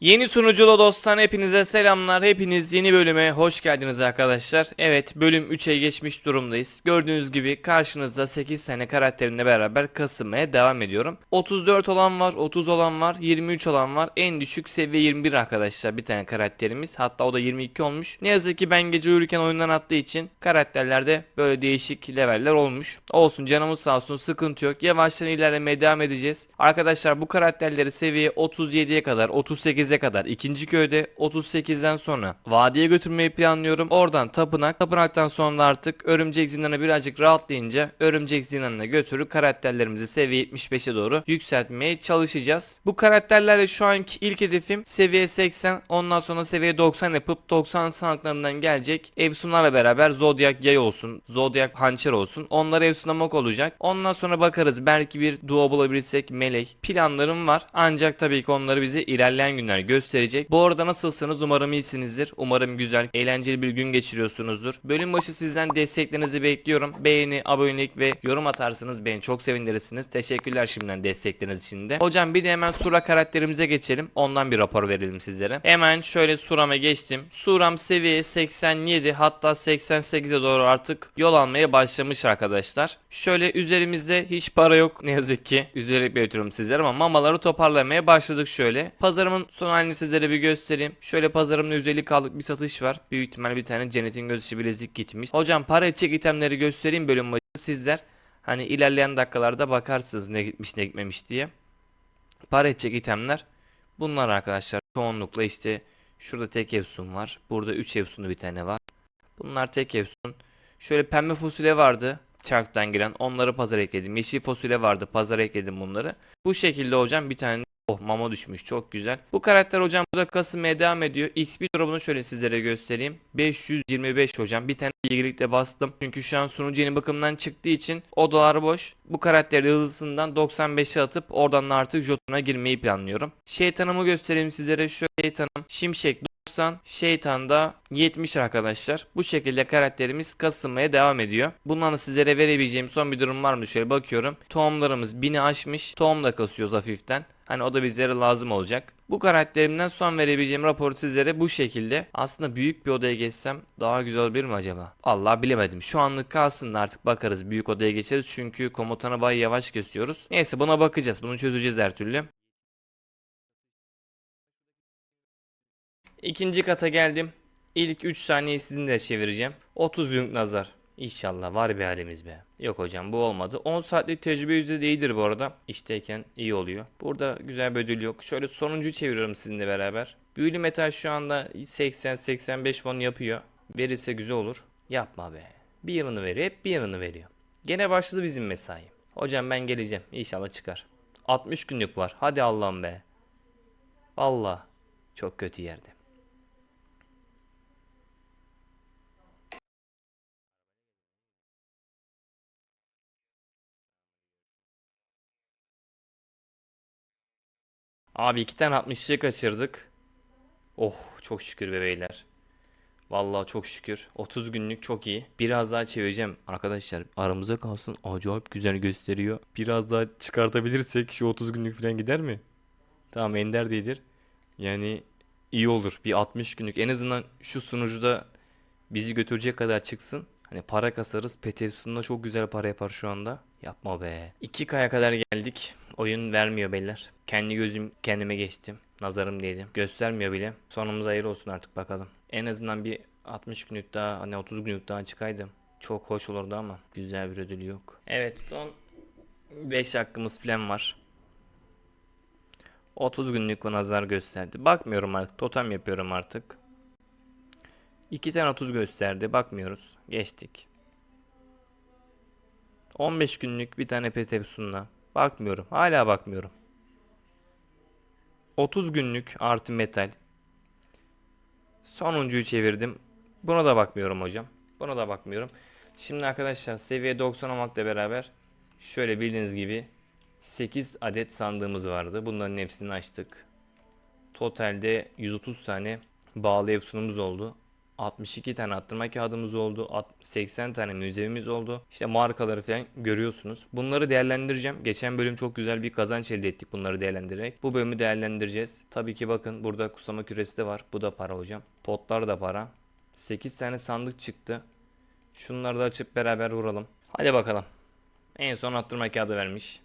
Yeni sunuculu dostlar hepinize selamlar. Hepiniz yeni bölüme hoş geldiniz arkadaşlar. Evet bölüm 3'e geçmiş durumdayız. Gördüğünüz gibi karşınızda 8 tane karakterimle beraber kasılmaya devam ediyorum. 34 olan var, 30 olan var, 23 olan var. En düşük seviye 21 arkadaşlar bir tane karakterimiz. Hatta o da 22 olmuş. Ne yazık ki ben gece uyurken oyundan attığı için karakterlerde böyle değişik leveller olmuş. Olsun canımız sağ olsun sıkıntı yok. Yavaştan ilerlemeye devam edeceğiz. Arkadaşlar bu karakterleri seviye 37'ye kadar 38'e kadar ikinci köyde 38'den sonra vadiye götürmeyi planlıyorum. Oradan tapınak. Tapınaktan sonra artık örümcek zindanı birazcık rahatlayınca örümcek zindanına götürüp karakterlerimizi seviye 75'e doğru yükseltmeye çalışacağız. Bu karakterlerle şu anki ilk hedefim seviye 80 ondan sonra seviye 90 yapıp 90 sanatlarından gelecek Efsunlarla beraber Zodiac yay olsun, Zodiac hançer olsun. Onları Efsunamak olacak. Ondan sonra bakarız belki bir duo bulabilirsek melek. Planlarım var. Ancak tabii ki onları bize ilerleyen günler gösterecek. Bu arada nasılsınız? Umarım iyisinizdir. Umarım güzel, eğlenceli bir gün geçiriyorsunuzdur. Bölüm başı sizden desteklerinizi bekliyorum. Beğeni, abonelik ve yorum atarsınız beni çok sevindirirsiniz. Teşekkürler şimdiden destekleriniz için de. Hocam bir de hemen Sura karakterimize geçelim. Ondan bir rapor verelim sizlere. Hemen şöyle Sura'ma geçtim. Suram seviye 87 hatta 88'e doğru artık yol almaya başlamış arkadaşlar. Şöyle üzerimizde hiç para yok ne yazık ki. Üzerlik belirtiyorum sizlere ama mamaları toparlamaya başladık şöyle. Pazarımın son halini sizlere bir göstereyim. Şöyle pazarımda 150 kaldık bir satış var. Büyük ihtimal bir tane cennetin gözü bilezik gitmiş. Hocam para edecek itemleri göstereyim bölüm başı sizler. Hani ilerleyen dakikalarda bakarsınız ne gitmiş ne gitmemiş diye. Para edecek itemler bunlar arkadaşlar. Çoğunlukla işte şurada tek efsun var. Burada 3 efsunlu bir tane var. Bunlar tek efsun. Şöyle pembe fasulye vardı. Çarktan giren. Onları pazar ekledim. Yeşil fasulye vardı. Pazar ekledim bunları. Bu şekilde hocam bir tane Oh mama düşmüş çok güzel. Bu karakter hocam burada kasılmaya devam ediyor. XP drop'unu şöyle sizlere göstereyim. 525 hocam. Bir tane bilgilikle bastım. Çünkü şu an sunucu yeni bakımdan çıktığı için odalar boş. Bu karakteri hızlısından 95'e atıp oradan da artık Jotun'a girmeyi planlıyorum. Şeytanımı göstereyim sizlere. Şöyle şeytanım Şimşek 90, şeytan da 70 arkadaşlar. Bu şekilde karakterimiz kasılmaya devam ediyor. Bundan da sizlere verebileceğim son bir durum var mı? Şöyle bakıyorum. Tohumlarımız 1000'i aşmış. Tohum da kasıyoruz hafiften. Hani o da bizlere lazım olacak. Bu karakterimden son verebileceğim rapor sizlere bu şekilde. Aslında büyük bir odaya geçsem daha güzel olabilir mi acaba? Allah bilemedim. Şu anlık kalsın da artık bakarız. Büyük odaya geçeriz çünkü komutanı bay yavaş kesiyoruz. Neyse buna bakacağız. Bunu çözeceğiz her türlü. İkinci kata geldim. İlk 3 saniye sizin de çevireceğim. 30 yünk nazar. İnşallah var bir halimiz be. Yok hocam bu olmadı. 10 saatlik tecrübe yüzde değildir bu arada. İşteyken iyi oluyor. Burada güzel bir ödül yok. Şöyle sonuncuyu çeviriyorum sizinle beraber. Büyülü metal şu anda 80-85 won yapıyor. Verirse güzel olur. Yapma be. Bir yanını veriyor hep bir yanını veriyor. Gene başladı bizim mesai. Hocam ben geleceğim. İnşallah çıkar. 60 günlük var. Hadi Allah'ım be. Valla çok kötü yerde. Abi iki tane 60'lığı kaçırdık. Oh çok şükür be beyler. Vallahi çok şükür. 30 günlük çok iyi. Biraz daha çevireceğim. Arkadaşlar aramıza kalsın. Acayip güzel gösteriyor. Biraz daha çıkartabilirsek şu 30 günlük falan gider mi? Tamam ender değildir. Yani iyi olur. Bir 60 günlük en azından şu sunucuda bizi götürecek kadar çıksın. Hani para kasarız. Petevsun'da çok güzel para yapar şu anda. Yapma be. 2K'ya kadar geldik. Oyun vermiyor beyler. Kendi gözüm kendime geçtim. Nazarım değdi. Göstermiyor bile. Sonumuz hayır olsun artık bakalım. En azından bir 60 günlük daha hani 30 günlük daha çıkaydım. Çok hoş olurdu ama güzel bir ödül yok. Evet son 5 hakkımız falan var. 30 günlük o nazar gösterdi. Bakmıyorum artık. Totem yapıyorum artık. 2 tane 30 gösterdi. Bakmıyoruz. Geçtik. 15 günlük bir tane Petevsun'la. Bakmıyorum. Hala bakmıyorum. 30 günlük artı metal. Sonuncuyu çevirdim. Buna da bakmıyorum hocam. Buna da bakmıyorum. Şimdi arkadaşlar seviye 90 olmakla beraber şöyle bildiğiniz gibi 8 adet sandığımız vardı. Bunların hepsini açtık. Totalde 130 tane bağlı efsunumuz oldu. 62 tane arttırma kağıdımız oldu. Alt- 80 tane müzevimiz oldu. İşte markaları falan görüyorsunuz. Bunları değerlendireceğim. Geçen bölüm çok güzel bir kazanç elde ettik bunları değerlendirerek. Bu bölümü değerlendireceğiz. Tabii ki bakın burada kusama küresi de var. Bu da para hocam. Potlar da para. 8 tane sandık çıktı. Şunları da açıp beraber vuralım. Hadi bakalım. En son arttırma kağıdı vermiş.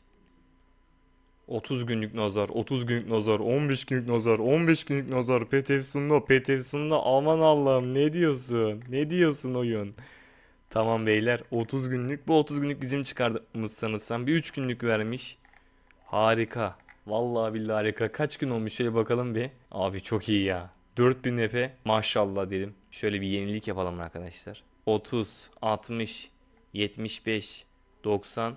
30 günlük nazar, 30 günlük nazar, 15 günlük nazar, 15 günlük nazar, pet efsunlu, pet efsunlu. Aman Allah'ım ne diyorsun? Ne diyorsun oyun? Tamam beyler 30 günlük. Bu 30 günlük bizim çıkardığımız sanırsam. Bir 3 günlük vermiş. Harika. Vallahi billahi harika. Kaç gün olmuş şöyle bakalım bir. Abi çok iyi ya. 4000 epe maşallah dedim. Şöyle bir yenilik yapalım arkadaşlar. 30, 60, 75, 90,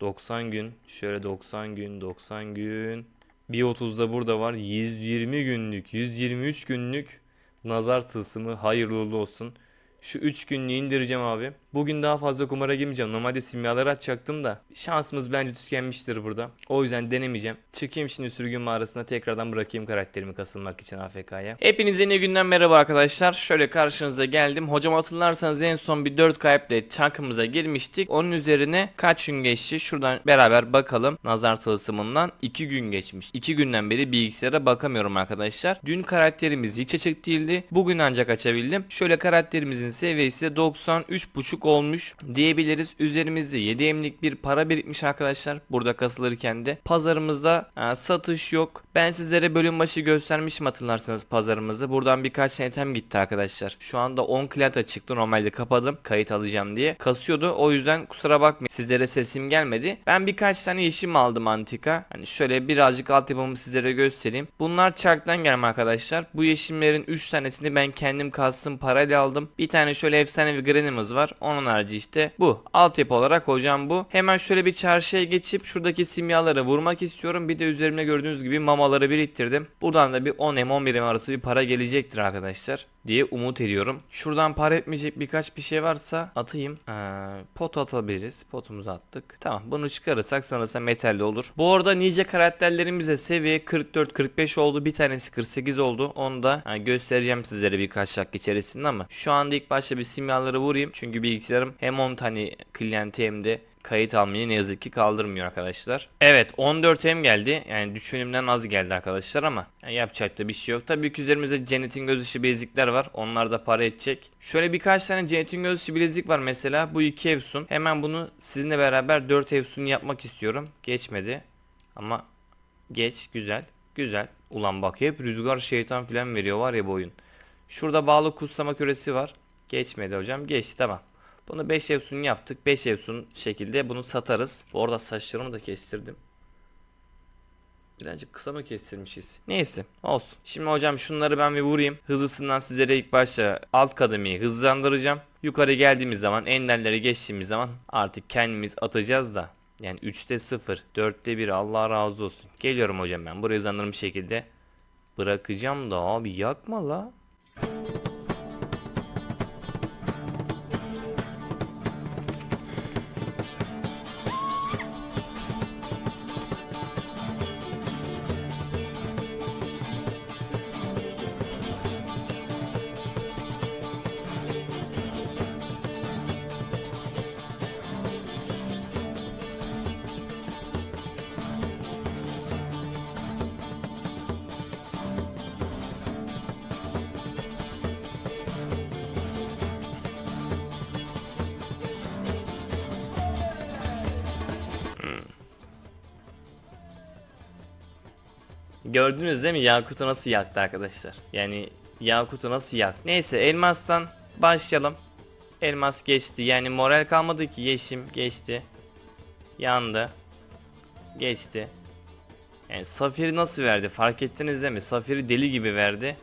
90 gün. Şöyle 90 gün, 90 gün. Bir 30'da burada var. 120 günlük, 123 günlük nazar tılsımı hayırlı olsun. Şu 3 günlüğü indireceğim abi. Bugün daha fazla kumara girmeyeceğim. Normalde simyaları açacaktım da şansımız bence tükenmiştir burada. O yüzden denemeyeceğim. Çıkayım şimdi sürgün mağarasına tekrardan bırakayım karakterimi kasılmak için AFK'ya. Hepinize yeni günden merhaba arkadaşlar. Şöyle karşınıza geldim. Hocam hatırlarsanız en son bir 4 kayıpla çankımıza girmiştik. Onun üzerine kaç gün geçti? Şuradan beraber bakalım. Nazar tılsımından 2 gün geçmiş. 2 günden beri bilgisayara bakamıyorum arkadaşlar. Dün karakterimiz hiç açık değildi. Bugün ancak açabildim. Şöyle karakterimizin seviyesi 93.5 buçuk olmuş diyebiliriz. Üzerimizde 7 emlik bir para birikmiş arkadaşlar. Burada kasılırken de pazarımızda e, satış yok. Ben sizlere bölüm başı göstermişim hatırlarsanız pazarımızı. Buradan birkaç tane item gitti arkadaşlar. Şu anda 10 klata çıktı. Normalde kapadım. Kayıt alacağım diye. Kasıyordu. O yüzden kusura bakmayın. Sizlere sesim gelmedi. Ben birkaç tane yeşim aldım antika. Hani şöyle birazcık altyapımı sizlere göstereyim. Bunlar çarktan gelme arkadaşlar. Bu yeşimlerin 3 tanesini ben kendim kastım parayla aldım. Bir tane şöyle efsane bir grenimiz var. Onun harici işte bu. Altyapı olarak hocam bu. Hemen şöyle bir çarşıya geçip şuradaki simyaları vurmak istiyorum. Bir de üzerimde gördüğünüz gibi mamaları biriktirdim. Buradan da bir 10 M 11 M arası bir para gelecektir arkadaşlar diye umut ediyorum. Şuradan para etmeyecek birkaç bir şey varsa atayım. Ee, pot atabiliriz. Potumuzu attık. Tamam bunu çıkarırsak sanırsam metalli olur. Bu arada nice karakterlerimize seviye 44-45 oldu. Bir tanesi 48 oldu. Onu da ha, göstereceğim sizlere birkaç dakika içerisinde ama şu anda ilk başta bir simyaları vurayım. Çünkü bilgisayarım hem 10 tane klienti hem de kayıt almayı ne yazık ki kaldırmıyor arkadaşlar. Evet 14 hem geldi. Yani düşünümden az geldi arkadaşlar ama yani yapacak da bir şey yok. Tabii ki üzerimizde Janet'in göz ışığı bilezikler var. Onlar da para edecek. Şöyle birkaç tane Janet'in göz ışığı bilezik var mesela. Bu iki Efsun. Hemen bunu sizinle beraber 4 Efsun yapmak istiyorum. Geçmedi. Ama geç güzel. Güzel. Ulan bak hep rüzgar şeytan filan veriyor var ya bu oyun. Şurada bağlı kutsama küresi var. Geçmedi hocam. Geçti tamam. Bunu 5 Efsun yaptık. 5 Efsun şekilde bunu satarız. Bu arada saçlarımı da kestirdim. Birazcık kısa mı kestirmişiz? Neyse olsun. Şimdi hocam şunları ben bir vurayım. Hızlısından sizlere ilk başta alt kademeyi hızlandıracağım. Yukarı geldiğimiz zaman enderleri geçtiğimiz zaman artık kendimiz atacağız da. Yani 3'te 0, 4'te 1 Allah razı olsun. Geliyorum hocam ben burayı hızlandırmış şekilde. Bırakacağım da abi yakma la. Gördünüz değil mi Yakut'u nasıl yaktı arkadaşlar? Yani Yakut'u nasıl yaktı? Neyse elmastan başlayalım. Elmas geçti. Yani moral kalmadı ki yeşim geçti. Yandı. Geçti. Yani Safir'i nasıl verdi? Fark ettiniz değil mi? Safir'i deli gibi verdi.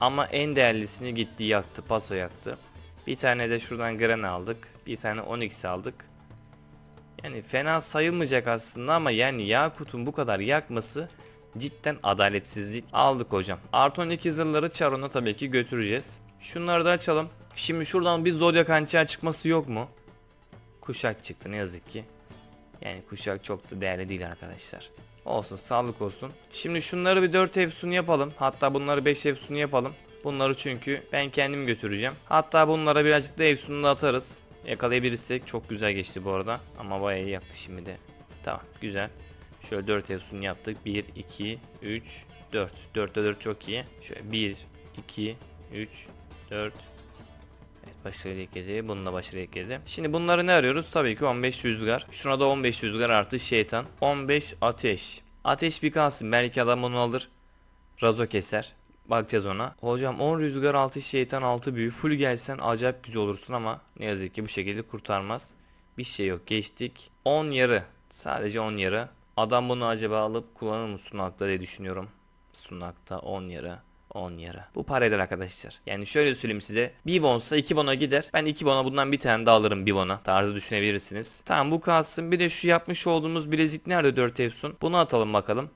Ama en değerlisini gitti yaktı. Paso yaktı. Bir tane de şuradan Gren aldık. Bir tane Onyx aldık. Yani fena sayılmayacak aslında ama yani Yakut'un bu kadar yakması cidden adaletsizlik. Aldık hocam. Artı 12 zırhları Charon'a tabii ki götüreceğiz. Şunları da açalım. Şimdi şuradan bir Zodiac hançer çıkması yok mu? Kuşak çıktı ne yazık ki. Yani kuşak çok da değerli değil arkadaşlar. Olsun sağlık olsun. Şimdi şunları bir 4 efsun yapalım. Hatta bunları 5 efsun yapalım. Bunları çünkü ben kendim götüreceğim. Hatta bunlara birazcık da Efsun'da atarız. Yakalayabilirsek çok güzel geçti bu arada. Ama bayağı iyi yaptı şimdi de. Tamam güzel. Şöyle 4 Efsun yaptık. 1, 2, 3, 4. 4'te 4 çok iyi. Şöyle 1, 2, 3, 4. Evet başarılı ekledi. Bununla başarılı ekledi. Şimdi bunları ne arıyoruz? Tabii ki 15 rüzgar. Şuna da 15 rüzgar artı şeytan. 15 ateş. Ateş bir kalsın. Belki adam onu alır. Razo keser. Bakacağız ona. Hocam 10 rüzgar 6 şeytan 6 büyü. Full gelsen acayip güzel olursun ama ne yazık ki bu şekilde kurtarmaz. Bir şey yok. Geçtik. 10 yarı. Sadece 10 yarı. Adam bunu acaba alıp kullanır mı sunakta diye düşünüyorum. Sunakta 10 yarı. 10 yarı. Bu para eder arkadaşlar. Yani şöyle söyleyeyim size. Bir wonsa 2 wona gider. Ben 2 wona bundan bir tane daha alırım bir wona. Tarzı düşünebilirsiniz. Tamam bu kalsın. Bir de şu yapmış olduğumuz bilezik nerede 4 Efsun? Bunu atalım bakalım.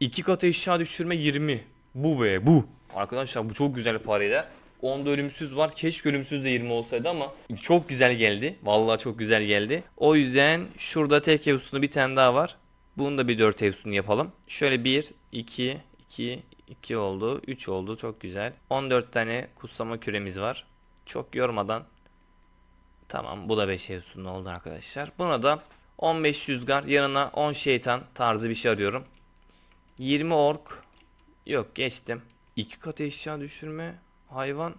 2 kat eşya düşürme 20. Bu be bu. Arkadaşlar bu çok güzel parayla. 10'da ölümsüz var. Keşke ölümsüz de 20 olsaydı ama çok güzel geldi. Vallahi çok güzel geldi. O yüzden şurada tek evsunu bir tane daha var. Bunu da bir 4 evsunu yapalım. Şöyle 1, 2, 2, 2 oldu. 3 oldu. Çok güzel. 14 tane kutsama küremiz var. Çok yormadan. Tamam bu da 5 evsunu oldu arkadaşlar. Buna da 15 rüzgar yanına 10 şeytan tarzı bir şey arıyorum. 20 ork. Yok geçtim. 2 kat eşya düşürme. Hayvan.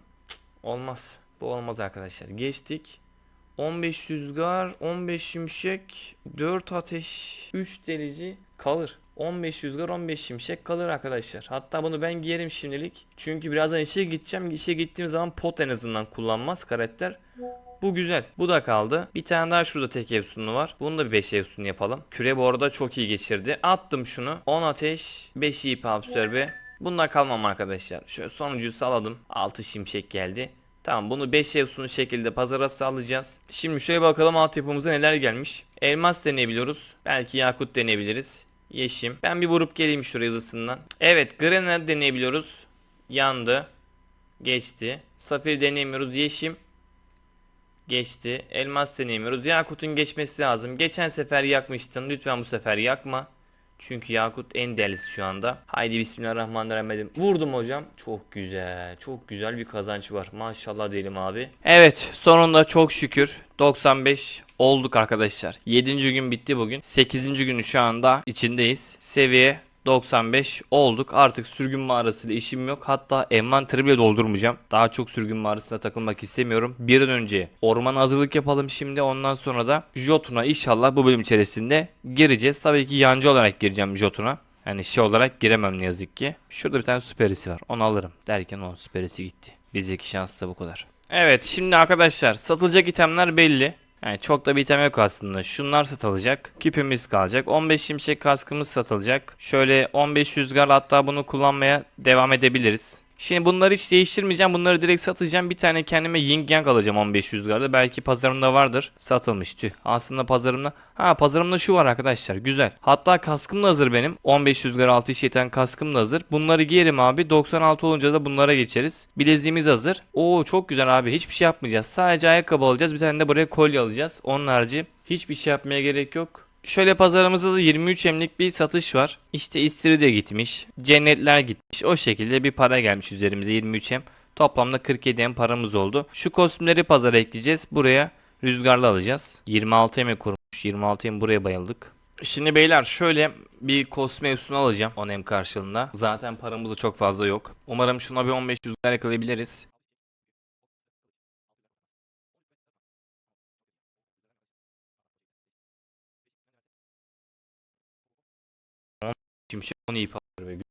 Olmaz. Bu olmaz arkadaşlar. Geçtik. 15 rüzgar, 15 şimşek, 4 ateş, 3 delici kalır. 15 rüzgar, 15 şimşek kalır arkadaşlar. Hatta bunu ben giyerim şimdilik. Çünkü birazdan işe gideceğim. İşe gittiğim zaman pot en azından kullanmaz karakter. Bu güzel. Bu da kaldı. Bir tane daha şurada tek evsunu var. Bunu da bir 5 evsunu yapalım. Küre bu arada çok iyi geçirdi. Attım şunu. 10 ateş, 5 ip absorbe. Bundan kalmam arkadaşlar. Şöyle sonuncuyu saladım. 6 şimşek geldi. Tamam bunu 5 evsunu şekilde pazara sağlayacağız. Şimdi şöyle bakalım altyapımıza neler gelmiş. Elmas deneyebiliyoruz. Belki yakut deneyebiliriz. Yeşim. Ben bir vurup geleyim şuraya hızlısından. Evet Granite deneyebiliyoruz. Yandı. Geçti. Safir deneyemiyoruz. Yeşim. Geçti. Elmas deneyemiyoruz. Yakut'un geçmesi lazım. Geçen sefer yakmıştın. Lütfen bu sefer yakma. Çünkü Yakut en değerlisi şu anda. Haydi bismillahirrahmanirrahim. Vurdum hocam. Çok güzel. Çok güzel bir kazanç var. Maşallah diyelim abi. Evet sonunda çok şükür 95 olduk arkadaşlar. 7. gün bitti bugün. 8. günü şu anda içindeyiz. Seviye 95 olduk. Artık sürgün mağarasıyla işim yok. Hatta envanteri bile doldurmayacağım. Daha çok sürgün mağarasına takılmak istemiyorum. Bir an önce orman hazırlık yapalım şimdi. Ondan sonra da Jotun'a inşallah bu bölüm içerisinde gireceğiz. Tabii ki yancı olarak gireceğim Jotun'a. Yani şey olarak giremem ne yazık ki. Şurada bir tane süperisi var. Onu alırım. Derken o süperisi gitti. Bizdeki şans da bu kadar. Evet şimdi arkadaşlar satılacak itemler belli. Yani çok da bir item yok aslında. Şunlar satılacak. Küpümüz kalacak. 15 şimşek kaskımız satılacak. Şöyle 15 rüzgar hatta bunu kullanmaya devam edebiliriz. Şimdi bunları hiç değiştirmeyeceğim. Bunları direkt satacağım. Bir tane kendime Ying Yang alacağım 15 rüzgarda. Belki pazarımda vardır. Satılmış tüh. Aslında pazarımda. Ha pazarımda şu var arkadaşlar. Güzel. Hatta kaskım da hazır benim. 15 rüzgar 6 şeytan kaskım da hazır. Bunları giyerim abi. 96 olunca da bunlara geçeriz. Bileziğimiz hazır. Oo çok güzel abi. Hiçbir şey yapmayacağız. Sadece ayakkabı alacağız. Bir tane de buraya kolye alacağız. Onun harici hiçbir şey yapmaya gerek yok. Şöyle pazarımızda da 23 emlik bir satış var. İşte İstiridye gitmiş. Cennetler gitmiş. O şekilde bir para gelmiş üzerimize 23 em. Toplamda 47 em paramız oldu. Şu kostümleri pazara ekleyeceğiz. Buraya rüzgarlı alacağız. 26 eme kurmuş. 26 em buraya bayıldık. Şimdi beyler şöyle bir kostüm mevzusunu alacağım 10 em karşılığında. Zaten paramız da çok fazla yok. Umarım şuna bir 15 rüzgar yakalayabiliriz. 10 iyi patlar be.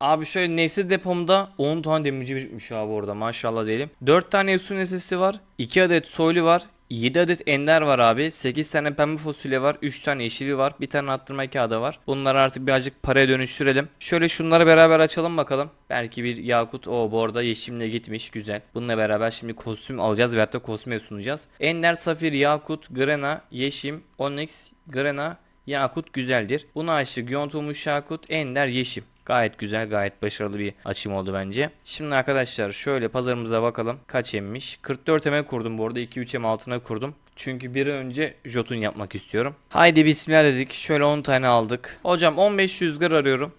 Abi şöyle nesne depomda 10 tane demirci birikmiş abi orada maşallah diyelim. 4 tane Efsun nesnesi var. 2 adet soylu var. 7 adet ender var abi. 8 tane pembe fasulye var. 3 tane yeşili var. Bir tane arttırma kağıdı var. Bunları artık birazcık paraya dönüştürelim. Şöyle şunları beraber açalım bakalım. Belki bir yakut o bu arada yeşimle gitmiş. Güzel. Bununla beraber şimdi kostüm alacağız veyahut da kostüm sunacağız. Ender, safir, yakut, grena, yeşim, onyx, grena, yakut güzeldir. Buna aşık yontulmuş yakut, ender, yeşim. Gayet güzel, gayet başarılı bir açım oldu bence. Şimdi arkadaşlar şöyle pazarımıza bakalım. Kaç emmiş? 44 eme kurdum bu arada. 2-3 em altına kurdum. Çünkü bir önce jotun yapmak istiyorum. Haydi bismillah dedik. Şöyle 10 tane aldık. Hocam 15 rüzgar arıyorum.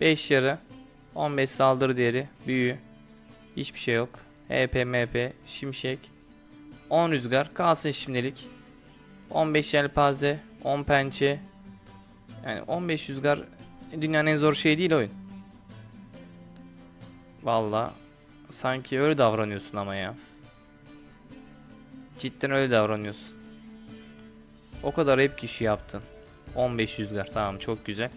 5 yarı. 15 saldırı değeri. Büyü. Hiçbir şey yok. HP, MP, şimşek. 10 rüzgar. Kalsın şimdilik. 15 yelpaze. 10 pençe. Yani 15 rüzgar dünyanın en zor şeyi değil oyun. Valla sanki öyle davranıyorsun ama ya. Cidden öyle davranıyorsun. O kadar hep kişi yaptın. 15 rüzgar tamam çok güzel.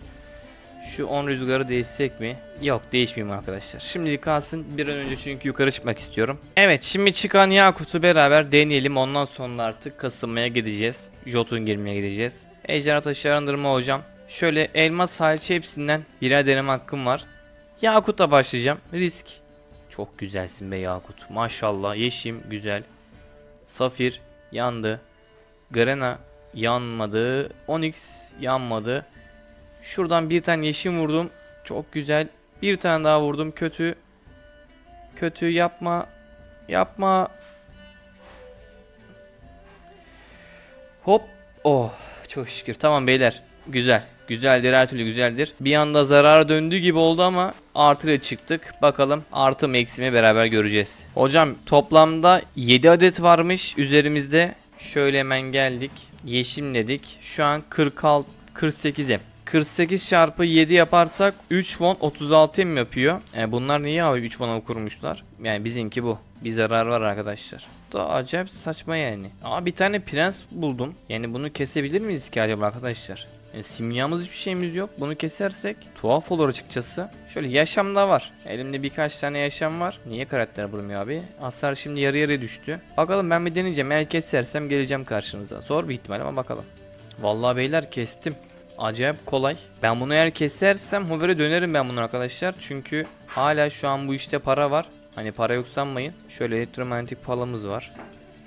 Şu 10 rüzgarı değişsek mi? Yok değişmeyeyim arkadaşlar. Şimdilik kalsın bir an önce çünkü yukarı çıkmak istiyorum. Evet şimdi çıkan Yakut'u beraber deneyelim. Ondan sonra artık kasılmaya gideceğiz. Jotun girmeye gideceğiz. Ejderha taşı arındırma hocam. Şöyle elmas hariç hepsinden birer deneme hakkım var. Yakut'la başlayacağım. Risk. Çok güzelsin be Yakut. Maşallah yeşim güzel. Safir yandı. Garena yanmadı. Onyx yanmadı. Şuradan bir tane yeşim vurdum. Çok güzel. Bir tane daha vurdum. Kötü. Kötü yapma. Yapma. Hop. Oh. Çok şükür. Tamam beyler. Güzel. Güzeldir her türlü güzeldir. Bir anda zarara döndü gibi oldu ama artı ile çıktık. Bakalım artı mı beraber göreceğiz. Hocam toplamda 7 adet varmış üzerimizde. Şöyle hemen geldik. Yeşimledik. Şu an 46 48'e. 48 çarpı 7 yaparsak 3 won 36 mi yapıyor? E bunlar niye abi 3 won'a kurmuşlar? Yani bizimki bu. Bir zarar var arkadaşlar. Da acayip saçma yani. Aa bir tane prens buldum. Yani bunu kesebilir miyiz ki acaba arkadaşlar? Yani simyamız hiçbir şeyimiz yok. Bunu kesersek tuhaf olur açıkçası. Şöyle yaşam da var. Elimde birkaç tane yaşam var. Niye karakter vurmuyor abi? Hasar şimdi yarı yarıya düştü. Bakalım ben bir deneyeceğim. Eğer kesersem geleceğim karşınıza. Zor bir ihtimal ama bakalım. Vallahi beyler kestim. Acayip kolay. Ben bunu eğer kesersem Hover'e dönerim ben bunu arkadaşlar. Çünkü hala şu an bu işte para var. Hani para yok sanmayın. Şöyle elektromanyetik palamız var.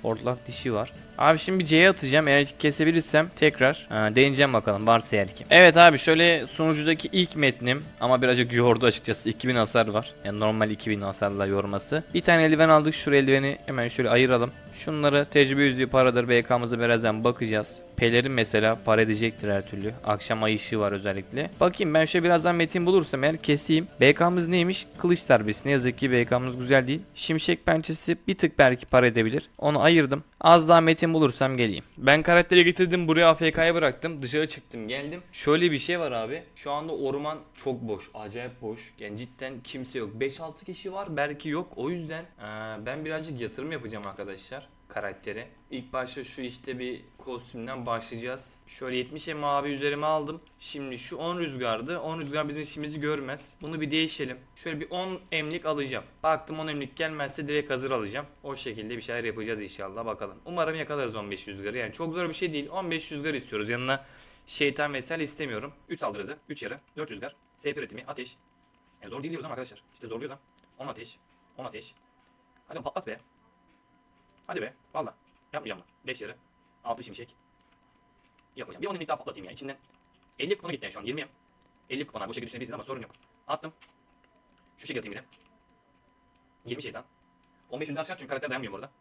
Hortlak dişi var. Abi şimdi bir C'ye atacağım. Eğer kesebilirsem tekrar ha, deneyeceğim bakalım varsa eğer ki. Evet abi şöyle sunucudaki ilk metnim ama birazcık yordu açıkçası. 2000 hasar var. Yani normal 2000 hasarla yorması. Bir tane eldiven aldık. Şu eldiveni hemen şöyle ayıralım. Şunları tecrübe yüzüğü paradır. BK'mıza birazdan bakacağız. Pelerin mesela para edecektir her türlü. Akşam ay ışığı var özellikle. Bakayım ben şöyle birazdan metin bulursam eğer keseyim. BK'mız neymiş? Kılıç darbesi. Ne yazık ki BK'mız güzel değil. Şimşek pençesi bir tık belki para edebilir. Onu ayırdım. Az daha metin bulursam geleyim. Ben karakteri getirdim buraya AFK'ya bıraktım. Dışarı çıktım geldim. Şöyle bir şey var abi. Şu anda orman çok boş. Acayip boş. Yani cidden kimse yok. 5-6 kişi var belki yok. O yüzden eee, ben birazcık yatırım yapacağım arkadaşlar karakteri. İlk başta şu işte bir kostümden başlayacağız. Şöyle 70 em abi üzerime aldım. Şimdi şu 10 rüzgardı. 10 rüzgar bizim işimizi görmez. Bunu bir değişelim. Şöyle bir 10 emlik alacağım. Baktım 10 emlik gelmezse direkt hazır alacağım. O şekilde bir şeyler yapacağız inşallah bakalım. Umarım yakalarız 15 rüzgarı. Yani çok zor bir şey değil. 15 rüzgar istiyoruz. Yanına şeytan vesaire istemiyorum. 3 saldırı hızı, 3 yarı, 4 rüzgar, SP üretimi, ateş. Yani zor değil diyoruz ama arkadaşlar. İşte zorluyoruz ama. 10 ateş, 10 ateş. Hadi patlat be. Hadi be. Valla. Yapmayacağım bak. 5 yarı. 6 şimşek. Yapacağım. Bir 10 daha patlatayım ya. İçinden 50 kupona gitti yani şu an. 20 50 kupona. Bu şekilde düşünebilirsiniz ama sorun yok. Attım. Şu şekilde atayım bir de. 20 şeytan. 15 yüzden çünkü karakter dayanmıyor bu arada.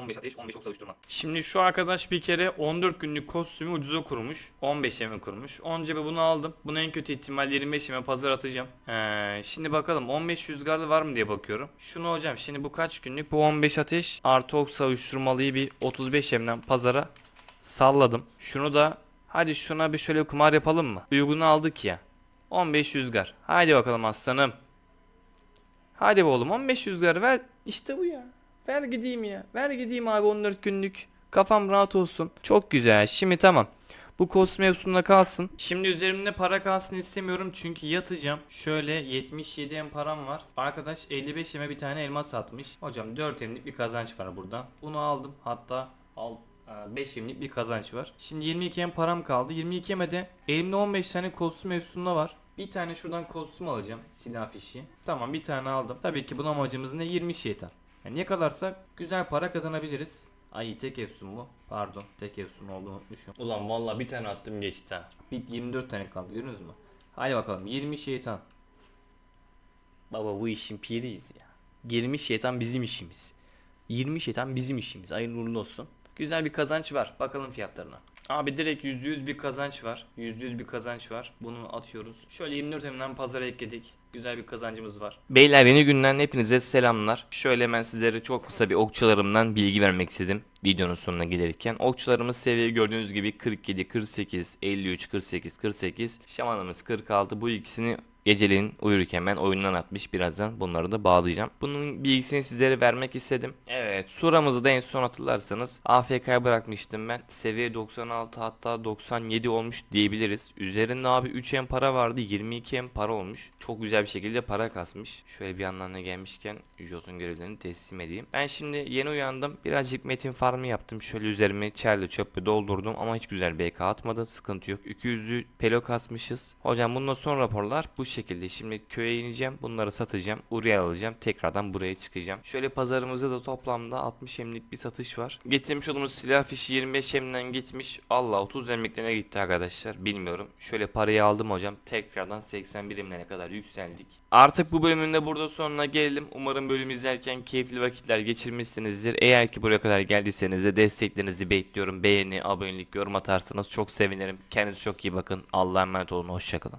15 ateş, 15 ok savuşturma. Şimdi şu arkadaş bir kere 14 günlük kostümü ucuza kurmuş. 15 yeme kurmuş. 10 cebe bunu aldım. Bunu en kötü ihtimal 25 yeme pazar atacağım. Ee, şimdi bakalım 15 rüzgarlı var mı diye bakıyorum. Şunu hocam şimdi bu kaç günlük? Bu 15 ateş artı ok savuşturmalıyı bir 35 yemden pazara salladım. Şunu da hadi şuna bir şöyle kumar yapalım mı? Uygunu aldık ya. 15 rüzgar. Haydi bakalım aslanım. Hadi oğlum 15 rüzgar ver. İşte bu ya. Ver gideyim ya. Ver gideyim abi 14 günlük. Kafam rahat olsun. Çok güzel. Şimdi tamam. Bu kostüm mevzusunda kalsın. Şimdi üzerimde para kalsın istemiyorum çünkü yatacağım. Şöyle 77 em param var. Arkadaş 55 eme bir tane elma satmış. Hocam 4 emlik bir kazanç var burada. Bunu aldım. Hatta al 5 emlik bir kazanç var. Şimdi 22 em param kaldı. 22 eme de elimde 15 tane kostüm mevzusunda var. Bir tane şuradan kostüm alacağım. Silah fişi. Tamam bir tane aldım. Tabii ki bunun amacımız ne? 20 şeytan. Yani yakalarsak güzel para kazanabiliriz. Ay tek efsun bu. Pardon tek efsun olduğunu unutmuşum. Ulan vallahi bir tane attım geçti ha. Bir 24 tane kaldı görüyorsunuz mu? Hadi bakalım 20 şeytan. Baba bu işin piriyiz ya. 20 şeytan bizim işimiz. 20 şeytan bizim işimiz. Hayırlı uğurlu olsun. Güzel bir kazanç var. Bakalım fiyatlarına. Abi direkt %100 bir kazanç var. %100 bir kazanç var. Bunu atıyoruz. Şöyle 24 Emin'den pazara ekledik. Güzel bir kazancımız var. Beyler yeni günden hepinize selamlar. Şöyle ben sizlere çok kısa bir okçularımdan bilgi vermek istedim. Videonun sonuna gelirken. Okçularımız seviye gördüğünüz gibi 47, 48, 53, 48, 48. Şamanımız 46. Bu ikisini Geceleyin uyurken ben oyundan atmış birazdan bunları da bağlayacağım. Bunun bilgisini sizlere vermek istedim. Evet suramızı da en son hatırlarsanız AFK'ya bırakmıştım ben. Seviye 96 hatta 97 olmuş diyebiliriz. Üzerinde abi 3 em para vardı 22 em para olmuş. Çok güzel bir şekilde para kasmış. Şöyle bir yandan da gelmişken Jotun görevlerini teslim edeyim. Ben şimdi yeni uyandım. Birazcık metin farmı yaptım. Şöyle üzerime çerli çöpü doldurdum ama hiç güzel BK atmadı. Sıkıntı yok. 200'ü pelo kasmışız. Hocam bundan son raporlar bu şekilde. Şimdi köye ineceğim. Bunları satacağım. Urya alacağım. Tekrardan buraya çıkacağım. Şöyle pazarımızda da toplamda 60 emlik bir satış var. Getirmiş olduğumuz silah fişi 25 emden gitmiş. Allah 30 emliklerine gitti arkadaşlar. Bilmiyorum. Şöyle parayı aldım hocam. Tekrardan 81 emlere kadar yükseldik. Artık bu bölümün de burada sonuna gelelim. Umarım bölüm izlerken keyifli vakitler geçirmişsinizdir. Eğer ki buraya kadar geldiyseniz de desteklerinizi bekliyorum. Beğeni, abonelik, yorum atarsanız çok sevinirim. Kendinize çok iyi bakın. Allah'a emanet olun. Hoşçakalın.